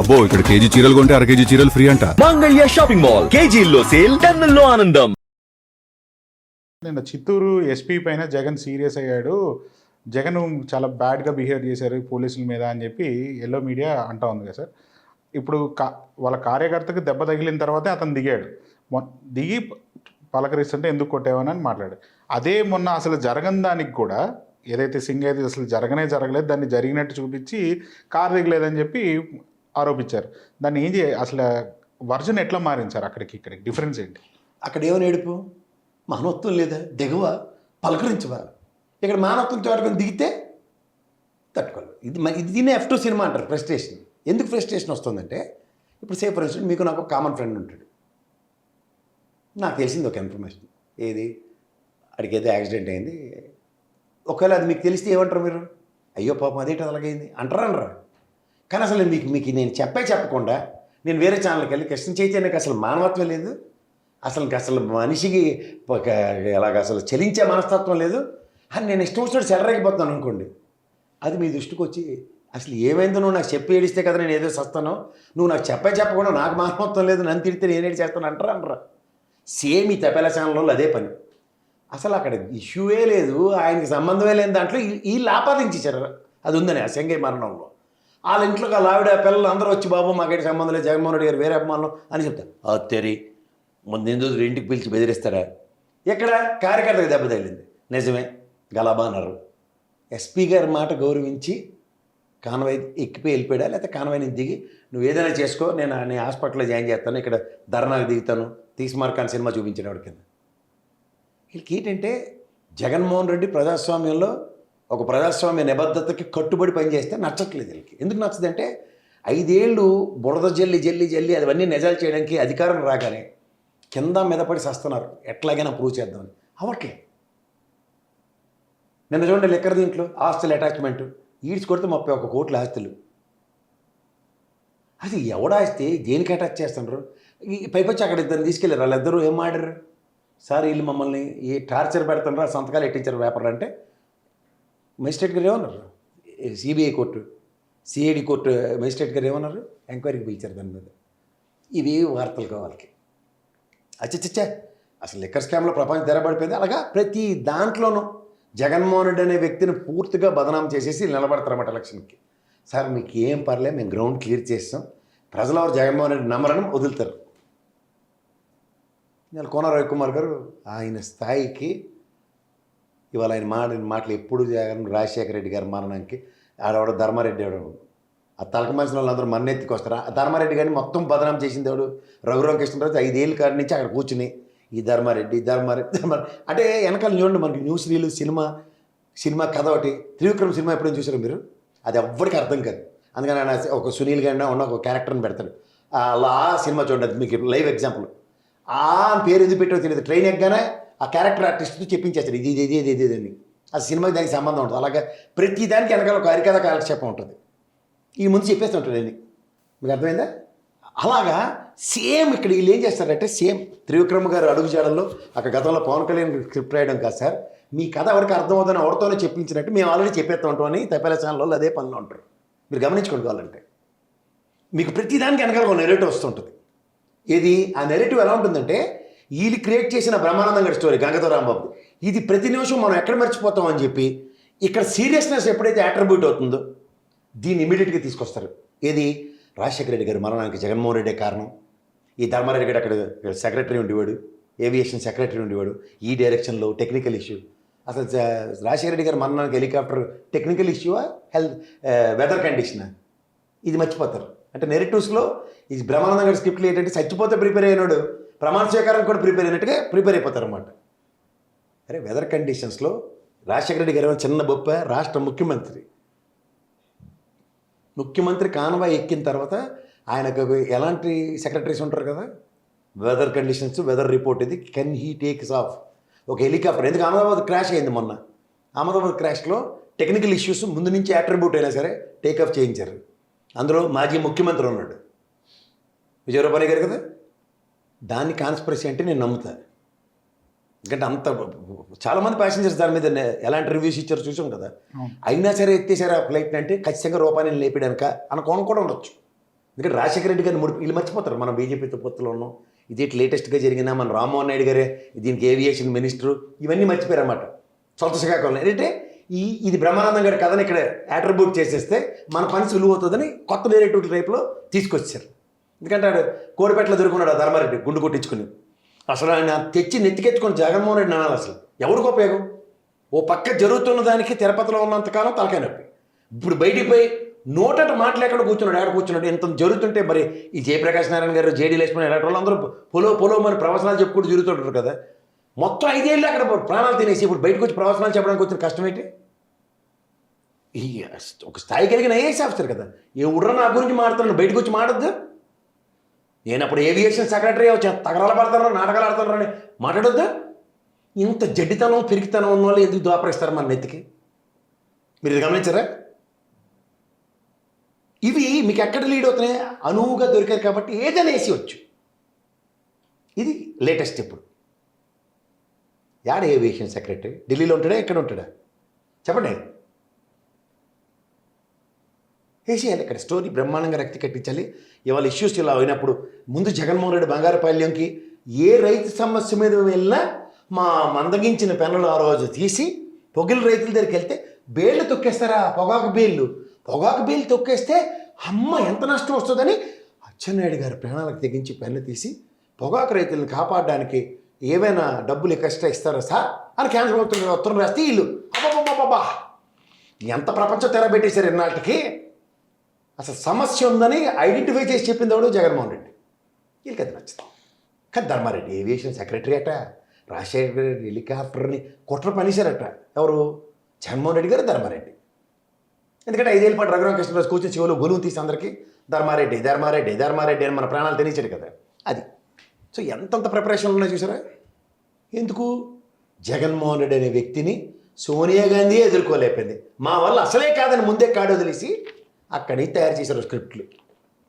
అబ్బో ఇక్కడ కేజీ చీరలు కొంటే అర కేజీ చీరలు ఫ్రీ అంట. Mangalya shopping mall. కేజీల్లో సేల్ టన్నుల్లో ఆనందం. నిన్న చిత్తూరు ఎస్పీ పైన జగన్ సీరియస్ అయ్యాడు. జగన్ చాలా బ్యాడ్గా బిహేవ్ చేశారు పోలీసుల మీద అని చెప్పి ఎల్లో మీడియా అంటా ఉంది కదా సార్. ఇప్పుడు కా వాళ్ళ కార్యకర్తకు దెబ్బ తగిలిన తర్వాతే అతను దిగాడు. దిగి పలకరిస్తుంటే ఎందుకు కొట్టావని అని మాట్లాడు అదే మొన్న అసలు జరగని దానికి కూడా ఏదైతే సింగ్ అయితే అసలు జరగనే జరగలేదు దాన్ని జరిగినట్టు చూపించి కారు దిగలేదని చెప్పి ఆరోపించారు. దాన్ని ఏం చేయ అసలు వర్జన్ ఎట్లా మారించారు అక్కడికి ఇక్కడికి? డిఫరెన్స్ ఏంటి? అక్కడ ఏమో నేడుపు మానవత్వం లేదా దిగువ పలకరించవా ఇక్కడ మానవత్వం చాటుకొని దిగితే తట్టుకోవాలి ఇది ఇది దీన్ని ఎఫ్ టూ సినిమా అంటారు ఫ్రస్ట్రేషన్ ఎందుకు ఫ్రస్ట్రేషన్ వస్తుందంటే ఇప్పుడు సేఫ్ ఫర్ మీకు నాకు కామన్ ఫ్రెండ్ ఉంటాడు. నాకు తెలిసింది ఒక ఇన్ఫర్మేషన్ ఏది? అడిగి ఏదో యాక్సిడెంట్ అయింది. ఒకవేళ అది మీకు తెలిస్తే ఏమంటారు మీరు? అయ్యో పాపం అదేంటి అలాగైంది? అంటారా అనరా కానీ అసలు మీకు మీకు నేను చెప్పే చెప్పకుండా నేను వేరే ఛానల్కి వెళ్ళి కృష్ణ చైతన్యకి అసలు మానవత్వం లేదు. అసలు అసలు మనిషికి ఎలాగ అసలు చలించే మనస్తత్వం లేదు. అని నేను ఇష్టం వచ్చినట్టు చెలరేగిపోతున్నాను అనుకోండి. అది మీ దృష్టికి వచ్చి అసలు ఏమైందో నువ్వు నాకు చెప్పి ఏడిస్తే కదా నేను ఏదో వస్తాను నువ్వు నాకు చెప్పే చెప్పకుండా నాకు మానవత్వం లేదు నన్ను తిడితే నేను ఏడు చేస్తాను అంటారా అంటారా సేమ్ ఈ తపెల ఛానల్లో అదే పని. అసలు అక్కడ ఇష్యూవే లేదు ఆయనకి సంబంధమే లేని దాంట్లో ఈ- వీళ్ళు ఆపాదించేశారు అది ఉందని అసెంగే మరణంలో. వాళ్ళ ఇంట్లో వాళ్ళ ఆవిడ పిల్లలు అందరూ వచ్చి బాబు మాకేటి సంబంధం లేదు జగన్మోహన్ రెడ్డి గారు వేరే అభిమానులు అని చెప్తారు "ఆ, తెరి. ముందు ఎందుకు ఇంటికి పిలిచి బెదిరిస్తారా? ఎక్కడ? కార్యకర్తకు దెబ్బ తగిలింది. నిజమే గలాబా అన్నారు. ఎస్పీ గారి మాట గౌరవించి కాన్వాయ్ ఎక్కిపోయి వెళ్ళిపోయాడా? లేకపోతే కాన్వాయ్ నుంచి దిగి నువ్వు ఏదైనా చేసుకో నేను నేను హాస్పిటల్లో జాయిన్ చేస్తాను ఇక్కడ ధర్నాకు దిగుతాను తీసుమార్కాన్ సినిమా చూపించిన వాడి కింద వీళ్ళకి ఏంటంటే జగన్మోహన్ రెడ్డి ప్రజాస్వామ్యంలో ఒక ప్రజాస్వామ్య నిబద్ధతకి కట్టుబడి పనిచేస్తే నచ్చట్లేదు వీళ్ళకి. ఎందుకు నచ్చదంటే ఐదేళ్ళు బురద జల్లి జల్లి జల్లి అవన్నీ నిజాలు చేయడానికి అధికారం రాగానే కింద మీద పడి సస్తున్నారు. ఎట్లాగైనా ప్రూవ్ చేద్దామని. అవట్లే నిన్న చూడండి లెక్కర్ దీంట్లో ఆస్తుల అటాచ్మెంట్. ఈడ్చి కొడితే ముప్పై ఒక్క కోట్ల ఆస్తులు. అది ఎవడాస్తే దేనికి అటాచ్ చేస్తున్నారు ఈ అక్కడ ఇద్దరు తీసుకెళ్ళారు. వాళ్ళిద్దరూ ఏం ఆడారు సార్ వీళ్ళు మమ్మల్ని ఈ టార్చర్ పెడుతున్నారు సంతకాలు ఎట్టించారు పేపర్ అంటే. మెజిస్ట్రేట్ గారు ఏమన్నారు CBI court CID court magistrate గారు ఏమన్నారు ఎంక్వైరీకి పిలిచారు దాని మీద. ఇవి వార్తలు కావాలకి అచ్చచ్చచ్చా అసలు లిక్కర్ స్కామ్లో ప్రపంచం తెరబడిపోయింది. అలాగా ప్రతి దాంట్లోనూ జగన్మోహన్ రెడ్డి అనే వ్యక్తిని పూర్తిగా బదనాం చేసేసి నిలబడతారన్నమాట ఎలక్షన్కి. సార్ మీకు ఏం పర్లే మేము గ్రౌండ్ క్లియర్ చేస్తాం. ప్రజలు ఎవరు జగన్మోహన్ రెడ్డి నమ్మరని వదులుతారు. నేను కోన రవికుమార్ గారు ఆయన స్థాయికి ఇవాళ ఆయన మాడిన మాటలు ఎప్పుడు జగన్ రాజశేఖర రెడ్డి గారి మరణానికి ఆడవాడు ధర్మారెడ్డి ఆడవాడు ఆ తలక మనిషిన వాళ్ళందరూ మన్నెత్తికి వస్తారు ఆ ధర్మారెడ్డి గారిని మొత్తం బదనాం చేసింది ఎవడు? రఘురామ కృష్ణరాజు ఐదేళ్ళ కాడి నుంచి అక్కడ కూర్చుని ఈ ధర్మారెడ్డి ధర్మారెడ్డి ధర్మ అంటే వెనకాల చూడండి మనకి న్యూస్ రీలు సినిమా సినిమా కథ ఒకటి. త్రివిక్రమ్ సినిమా ఎప్పుడైనా చూసారు మీరు? అది ఎవ్వరికి అర్థం కాదు. అందుకని ఆయన ఒక సునీల్ గారిన ఉన్న ఒక క్యారెక్టర్ని పెడతాడు. అలా ఆ సినిమా చూడండి మీకు లైవ్ ఎగ్జాంపుల్. ఆ పేరు ఎందుకు పెట్టో తెలియదు. ట్రైన్ ఎక్కగానే ఆ క్యారెక్టర్ ఆర్టిస్ట్తో చెప్పించేస్తాడు. ఇది ఇది ఇది ఇది ఇది అని ఆ సినిమాకి దానికి సంబంధం ఉంటుంది అలాగే ప్రతి దానికి వెనకాల ఒక హరికథ కాలక్షేపం ఉంటుంది. ఈ ముందు చెప్పేస్తుంటాడు అని మీకు అర్థమైందా? అలాగా సేమ్ ఇక్కడ వీళ్ళు ఏం చేస్తారంటే సేమ్ త్రివిక్రమ్ గారు అడుగు చేయడంలో అక్కడ గతంలో పవన్ కళ్యాణ్ స్క్రిప్ట్ రాయడం కాదు సార్. మీ కథ ఎవరికి అర్థమవుతుందని ఎవరితోనే చెప్పించినట్టు మేము ఆల్రెడీ చెప్పేస్తూ ఉంటాం అని తప్పేల ఛానల్లో అదే పనిలో ఉంటారు. మీరు గమనించుకోవాలంటే మీకు ప్రతిదానికి వెనకాల ఒక నెరేటివ్ వస్తుంటుంది ఇది ఆ నెరేటివ్ ఎలా ఉంటుందంటే వీళ్ళు క్రియేట్ చేసిన బ్రహ్మానందం గారి స్టోరీ గంగతో రాంబాబు ఇది ప్రతి నిమిషం మనం ఎక్కడ మర్చిపోతాం అని చెప్పి ఇక్కడ సీరియస్నెస్ ఎప్పుడైతే అట్రిబ్యూట్ అవుతుందో దీన్ని ఇమీడియట్గా తీసుకొస్తారు. ఏది? రాజశేఖర రెడ్డి గారి మరణానికి జగన్మోహన్ రెడ్డే కారణం. ఈ ధర్మారెడ్డి గారు అక్కడ సెక్రటరీ ఉండేవాడు ఏవియేషన్ సెక్రటరీ ఉండేవాడు ఈ డైరెక్షన్లో టెక్నికల్ ఇష్యూ అసలు రాజశేఖర రెడ్డి గారి మరణానికి హెలికాప్టర్ టెక్నికల్ ఇష్యూవా హెల్త్ వెదర్ కండిషనా ఇది మర్చిపోతారు. అంటే నెరిటివ్స్లో ఈ బ్రహ్మానందం గారి స్క్రిప్ట్లు ఏంటంటే చచ్చిపోతే ప్రిపేర్ అయినాడు. ప్రమాణ స్వీకారం కూడా ప్రిపేర్ అయినట్టుగా ప్రిపేర్ అయిపోతారు అనమాట అరే వెదర్ కండిషన్స్లో రాజశేఖర రెడ్డి గారు చిన్న బొప్ప? రాష్ట్ర ముఖ్యమంత్రి. ముఖ్యమంత్రి కాన్వాయ్ ఎక్కిన తర్వాత ఆయనకు ఎలాంటి సెక్రటరీస్ ఉంటారు కదా? వెదర్ కండిషన్స్ వెదర్ రిపోర్ట్ ఇది. కెన్ హీ టేక్స్ ఆఫ్ ఒక హెలికాప్టర్ ఎందుకు? అహ్మదాబాద్ క్రాష్ అయింది మొన్న. అహ్మదాబాద్ క్రాష్లో టెక్నికల్ ఇష్యూస్ ముందు నుంచి అట్రిబ్యూట్ అయినా సరే టేక్ ఆఫ్ చేయించారు. అందులో మాజీ ముఖ్యమంత్రి ఉన్నాడు. విజయరూపాణి గారు కదా? దాన్ని కాన్స్పరసీ అంటే నేను నమ్ముతాను ఎందుకంటే అంత చాలామంది ప్యాసింజర్స్ దాని మీద ఎలాంటి రివ్యూస్ ఇచ్చారో చూసాం కదా. అయినా సరే ఎత్తేసారు ఆ ఫ్లైట్ అంటే ఖచ్చితంగా రూపాయలు లేపడానిక అన్న కోణం కూడా ఉండొచ్చు. ఎందుకంటే రాజశేఖర రెడ్డి గారిని ముడి వీళ్ళు మర్చిపోతారు. మనం బీజేపీతో పొత్తులో ఉన్నాం ఇది లేటెస్ట్గా జరిగిన మన రామ్మోహన్ నాయుడు గారే దీనికి ఏవియేషన్ మినిస్టరు ఇవన్నీ మర్చిపోయారు అన్నమాట సొంత శ్రీకాకుళం ఏంటంటే ఈ ఇది బ్రహ్మానందం గారి కథని ఇక్కడ అట్రిబ్యూట్ చేసేస్తే మన పని సులువు అవుతుందని కొత్త నేరేటివ్ టైప్లో తీసుకొచ్చారు. ఎందుకంటే ఆడు కోడిపెట్టలో దొరుకున్నాడు ఆ ధర్మారెడ్డి గుండు కొట్టించుకుని. అసలు ఆయన తెచ్చి నెత్తికెత్తుకొని జగన్మోహన్ రెడ్డి అనాలి అసలు. ఎవరికి ఉపయోగం? ఓ పక్క జరుగుతున్న దానికి తిరుపతిలో ఉన్నంతకాలం తలకాయ నొప్పి. ఇప్పుడు బయటికి పోయి నోటట మాట్లాడకుండా కూర్చున్నాడు. ఆడ కూర్చున్నాడు? ఇంత జరుగుతుంటే మరి ఈ జయప్రకాశ్ నారాయణ గారు జేడీ లక్ష్మణ్ ఇలాంటి వాళ్ళందరూ పొలో పొలో మరి ప్రవచనాలు చెప్పుకుంటూ జరుగుతుంటారు కదా. మొత్తం ఐదేళ్ళు అక్కడ ప్రాణాలు తినేసి ఇప్పుడు బయటకు వచ్చి ప్రవచనాలు చెప్పడానికి వచ్చిన కష్టం ఏంటి? ఒక స్థాయి కలిగిన ఐఏఎస్ ఆఫీసర్ కదా. ఏ ఉర్ర నా గురించి మాడుతున్నాను బయటకు వచ్చి మాడద్దు నేనప్పుడు ఏవియేషన్ సెక్రటరీ వచ్చా తగరాలు పడతాను నాటకాలు ఆడుతున్నారని అని ఇంత జడ్డితనం పెరిగితనం ఉన్న వాళ్ళు ఎందుకు దోపరిస్తారు మన నెత్తికి? మీరు ఇది గమనించారా? ఇవి మీకు ఎక్కడ లీడ్ అవుతున్నాయి? అనువుగా దొరికారు కాబట్టి ఏదైనా వేసి వచ్చు. ఇది లేటెస్ట్ ఇప్పుడు. యాడ ఏవియేషన్ సెక్రటరీ ఢిల్లీలో ఉంటాడా? ఎక్కడ ఉంటాడా? చెప్పండి. వేసేయాలి ఇక్కడ స్టోరీ బ్రహ్మాండంగా రక్తి కట్టించాలి. ఇవాళ ఇష్యూస్ ఇలా అయినప్పుడు ముందు జగన్మోహన్ రెడ్డి బంగారుపాళ్యంకి ఏ రైతు సమస్య మీద వెళ్ళినా మా మందగించిన పెన్నులు ఆ రోజు తీసి పొగిలి రైతుల దగ్గరికి వెళ్తే బేళ్ళు తొక్కేస్తారా? పొగాకు బేళ్ళు పొగాకు బేళ్ళు తొక్కేస్తే అమ్మ ఎంత నష్టం వస్తుందని అచ్చెన్నాయుడు గారి ప్రాణాలకు తెగించి పెన్ను తీసి పొగాకు రైతులను కాపాడడానికి ఏవైనా డబ్బులు ఎక్స్ట్రా ఇస్తారా సార్? అని కేంద్ర ప్రభుత్వం ఉత్తరం రాస్తే వీళ్ళు అబ్బాబాబాబా ఎంత ప్రపంచం తెరబెట్టేశారు ఇన్నాటికి అసలు సమస్య ఉందని ఐడెంటిఫై చేసి చెప్పింది ఎవడు జగన్మోహన్ రెడ్డి. వీళ్ళకి అది నచ్చుతాం. కానీ ధర్మారెడ్డి ఏవియేషన్ సెక్రటరీ అట రాజశేఖర రెడ్డి హెలికాప్టర్ని కుట్ర పనిచారట ఎవరు? జగన్మోహన్ రెడ్డి గారు ధర్మారెడ్డి. ఎందుకంటే ఐదేళ్ళ పాటు రఘురామ కృష్ణరాజు కూర్చొని చెవులు గొలువు తీసి అందరికీ ధర్మారెడ్డి ధర్మారెడ్డి ధర్మారెడ్డి అని మన ప్రాణాలు తెలియచాడు కదా. అది. సో ఎంతంత ప్రిపరేషన్లు ఉన్నాయి చూసారా? ఎందుకు? జగన్మోహన్ రెడ్డి అనే వ్యక్తిని సోనియా గాంధీ ఎదుర్కోలేకపోయింది. మా వల్ల అసలే కాదని ముందే కాడు వదిలేసి అక్కడి తయారు చేశారు స్క్రిప్ట్లు.